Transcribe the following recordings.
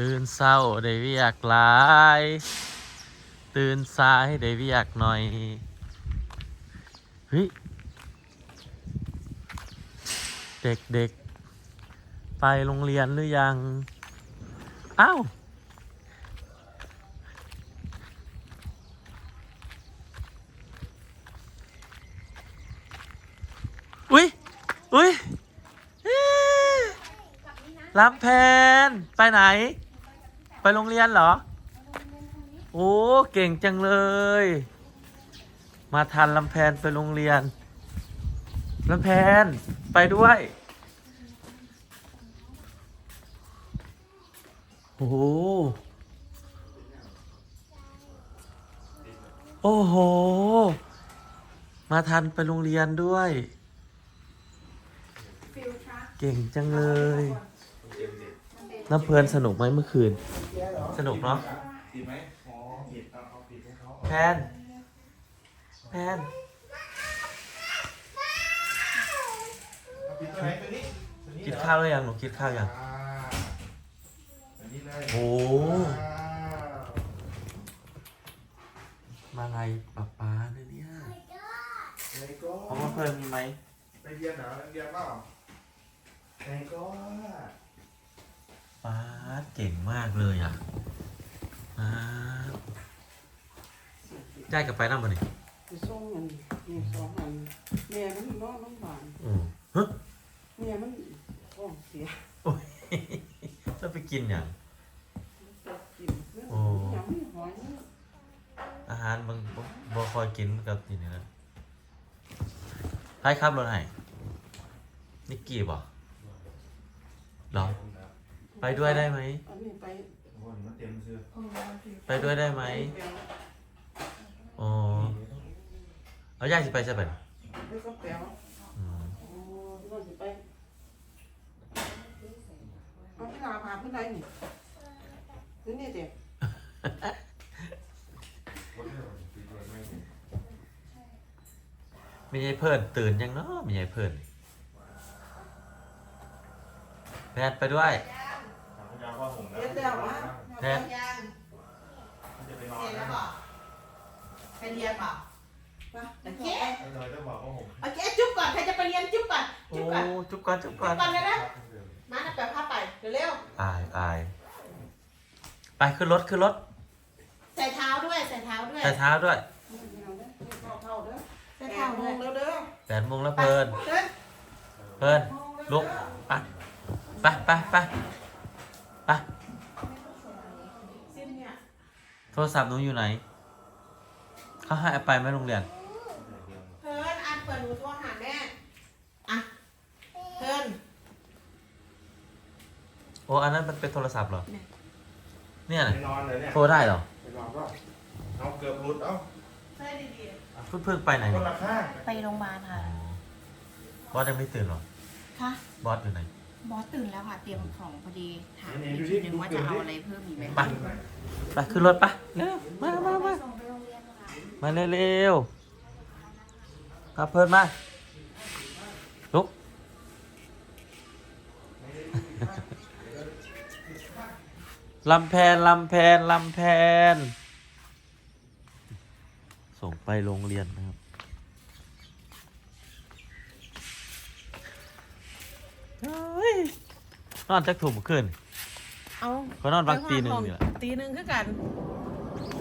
ตื่นเศร้าได้เวียกหลาย ตื่นสายได้เวียกหน่อยเฮ้ยเด็กๆ ไปโรงเรียนหรือยัง อ้าว อุ้ยอุ้ยเอ๊ะลำแพนไปไหน ไปโรงเรียนเหรอ โอ้ เก่งจังเลย มาทันลำแพนไปโรงเรียนลำแพนไปด้วย โอ้โห โอ้โห มาทันไปโรงเรียนด้วย เก่งจังเลย น้ำเพลินสนุกไหมเมื่อคืน สนุกเนาะแพนแพนคิดตัวไหนตัวนี้ตัวนี้กินข้าวหรือยังหนูกินข้าวยังโอ้ว้าวมาไงป๊าป๊าเลยเนี่ยไหนก็เอาเพิ่มมีไหมไปเรียนเหรอเรียนเปล่าไหนก็ ป๊าเก่งมากเลยอะป๊าได้กับไปนั่งมาหนิไปส่งเงินนี่สองอันแม่มันนอนโรงพยาบาลอืมฮึแม่มันท้องเสียโอ้ยจะไปกินอย่างจะกินเรื่องโอ้ยังไม่หอยนี่อาหารบางบ่บ่คอยกินกับนี่นะใครขับรถให้นิกกี้บ่เหรอ ไปด้วยได้ไหม อันนี้ไปโอ้ยมันเต็มเสื้อไปด้วยได้ไหมอ๋อเอาย่าสิไปใช่ไหมไปก็แปลวอืมโอ้ที่ว่าสิไปเอาพี่ลาพาเพื่อนใดนี่นี่นี่เด็กมียายเพิ่นตื่นยังเนาะมียายเพิ่นแพนไปด้วยถามพยาว่าผมนะ เด็กแล้ว วะแพนยังมันจะไปนอเสร็นจแล้นะวบอกไปเรียนบอกไปโอเคเลยต้องบอกว่าผมโอเคจุ๊บก่อนใครจะไปเรียนจุ๊บก่อนโอ้จุ๊บก่อนจุ๊บก่อนจุ๊บก่อน ก่อนเลยนะมานะแปลผ้าไปเร็วอายอายไปขึ้นรถขึ้นรถๆใส่เท้าด้วยใส่เท้าด้วยใส่เท้าด้วยเข้าเข้าเด้อใส่แปเท้าดโมด้วยงแล้วเด้อแปดโมงแล้วเพิ่นเดินเพิ่นลุกไปไปไปไปไป ซิมเนี่ย โทรศัพท์หนูอยู่ไหน เขาให้เอาไปไหมโรงเรียน เพิ่นอ่านเปิดหนูโทรหาแม่อะเพิ่นโอ้อันนั้นมันเป็นโทรศัพท์เหรอ เนี่ยไปนะนอนเลยเนี่ยโทรได้เหรอไปนอนก็เอาเกือบหลุดเอ้าใส่ดีเพิ่งเพิ่งไปไหนคเนี่ยนละข้างๆไปโรงพยาบาลอ๋ค่ะอบอสยังไม่ตื่นเหรอค่ะบอสอยู่ไหน บอสตื่นแล้วค่ะ เตรียมของพอดีถามอีกทีนึงว่าจะเอาอะไรเพิ่มอีกไหมไปไปขึ้นรถไปเร็วมามามามาเร็วๆครับเพิ่นมาลุกลำแพนลำแพนลำแพน ส่งไปโรงเรียนนะครับ เฮ้ย นอนจักถุ่มขึ้น เอาเขานอนบางตีหนึ่งนี่แหละ ตีหนึ่งคือกัน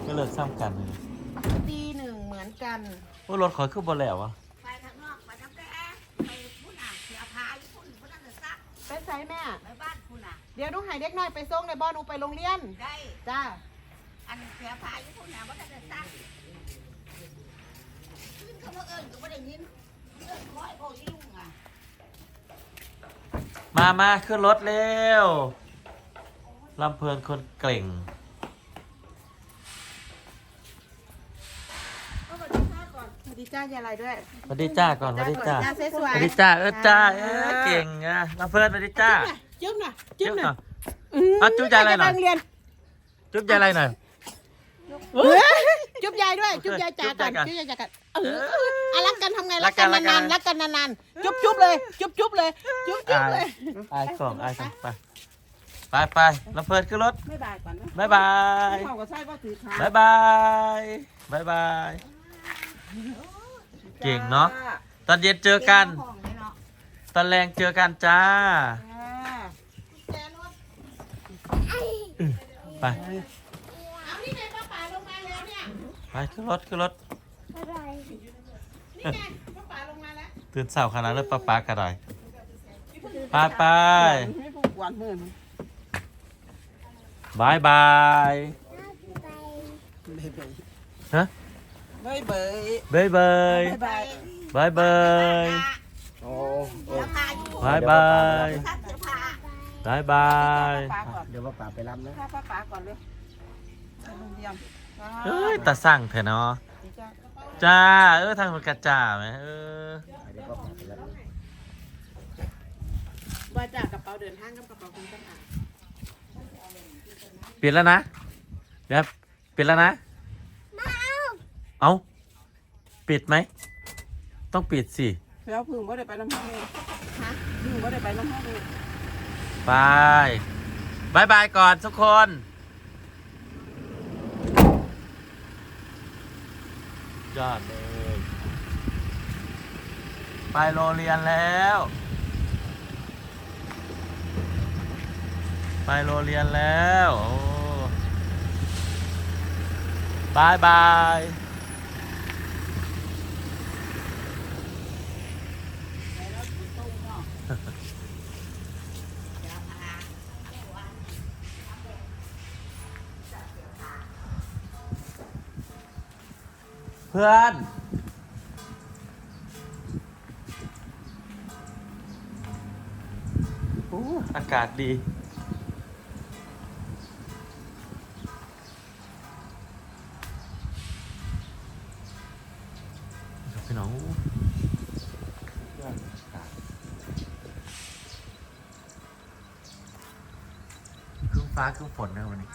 ก็เลิกซ้ำกันเลยตีหนึ่งเหมือนกันโอ้รถขอยขึ้นบนแล้ววะไปข้างนอกไปน้ำแกไปพุ่นอะเสียพาอยู่พุ่นพุ่นนั่นน่ะซักไปใส่แม่ ไปบ้านพุ่นอะ เดี๋ยวต้องให้เด็กน้อยไปส่งในบ้านหนูไปโรงเรียน ได้ จ้า อันเสียพาอยู่พุ่นน่ะว่านั่นน่ะซักขึ้นเขาว่าเอิญก็ไม่ได้ยินเอิญคอยโอ้ยยุ่งอะ มามาขึ้นรถเร็วลำเพลินคนเก่งสวัสดีจ้าก่อนสวัสดีจ้ายายอะไรด้วยสวัสดีจ้าก่อนสวัสดีจ้าจ้าสสวยวัสๆดีจ้าเออจ้าเออเก่งอะลำเพลินสวัสดีจ้าจุ๊บหน่อยจุ๊จุ๊บบหหน่น่ออยยอะจุ๊บยายอะไรหน่อยจปโรงเรียน จุ๊บยายอะไรหน่อยเฮ้ยจุ๊บยาย ด้วย จุ๊บยายจ๋าก่อนจุ๊จุ๊บบยายยายก่อนจ๋าก่อนเอออะรักกันทำไงรัรักกกักันนรักกันนานๆรักกันนานๆจุ๊บจุ๊บเลย จุ๊บจุ๊บเลย จุ๊บจุ๊บอายเลยอายกล่องอายกล่องไปไปไปลำเพลินขึ้นรถไม่บายก่อนนะบายบายเข้ากับไส้ว่าถือขาบายบายบายบายเก่งเนาะตอนเย็นเจอกันห้องเลยเนาะตอนแรงเจอกันจ้าจ้าแจรถไป เอานี่ไงป้าป๋าลงมาแล้วเนี่ย ไปขึ้นรถขึ้นรถนี่ไงป้าป๋าลงมาแล้วตื่นเสาขนาดนั้นป้าป๊ากระไรไปไปไม่พูดกวนเพื่อนบายบายเบยฮะเบยเบยบายบายบายบายบายโอ้เสื้อผ้าอยู่บายบายซักเสื้อผ้าบายบายป้าก่อนเดี๋ยวป้าป่าไปรับนะถ้าป้าป้าก่อนเลยไปโรง เรียนเอ้ยตาสั่งเถอะเนาะจ้าจ้า เออทางมันกระจ่าไหมเออเดี๋ยวป้าป่าไปรับนะว่าจากกระเป๋าเดินทางกับกระเป๋าคุณต้องอ่านปิดแล้วนะเดี๋ยวปิดแล้วนะเอาปิดไหม ต้องปิดสิ แล้วพึ่งว่าได้ไปน้ำห้องเลยฮะพึ่งว่าได้ไปน้ำห้องเลยบายบายบายก่อนทุกคน ยอดเลย ไปโรงเรียนแล้ว ไปโรงเรียนแล้วโอ้บายบาย พื่อนโอ้อากาศดีครับพี่น้องยอดอากาศครึ่งฟ้าครึ่งฝนนะวันนี้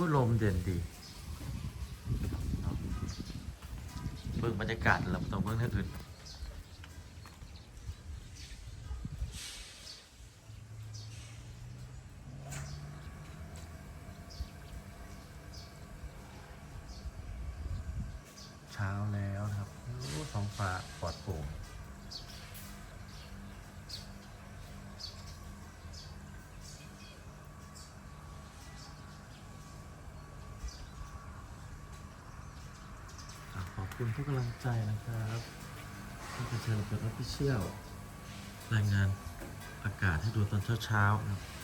พูดลมเด่นดีเบิ่งบรรยากาศเราต้องเบิ่งเท่าอื่นเช้าแล้วนะครับโอ้ท้องฟ้าปลอดโปร่งอะขอบ คุณทุกกำลังใจนะครับที่กระเชิญเป็นรับพิเชียลรายงานอากาศให้ดูตอนเช้าๆนะครับ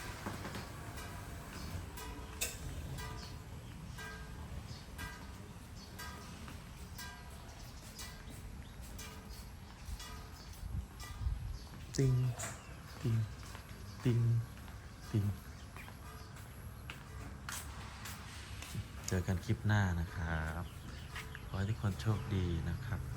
ติงติงติงติงเจอกันคลิปหน้านะครับ ให้ทุกคนโชคดีนะครับ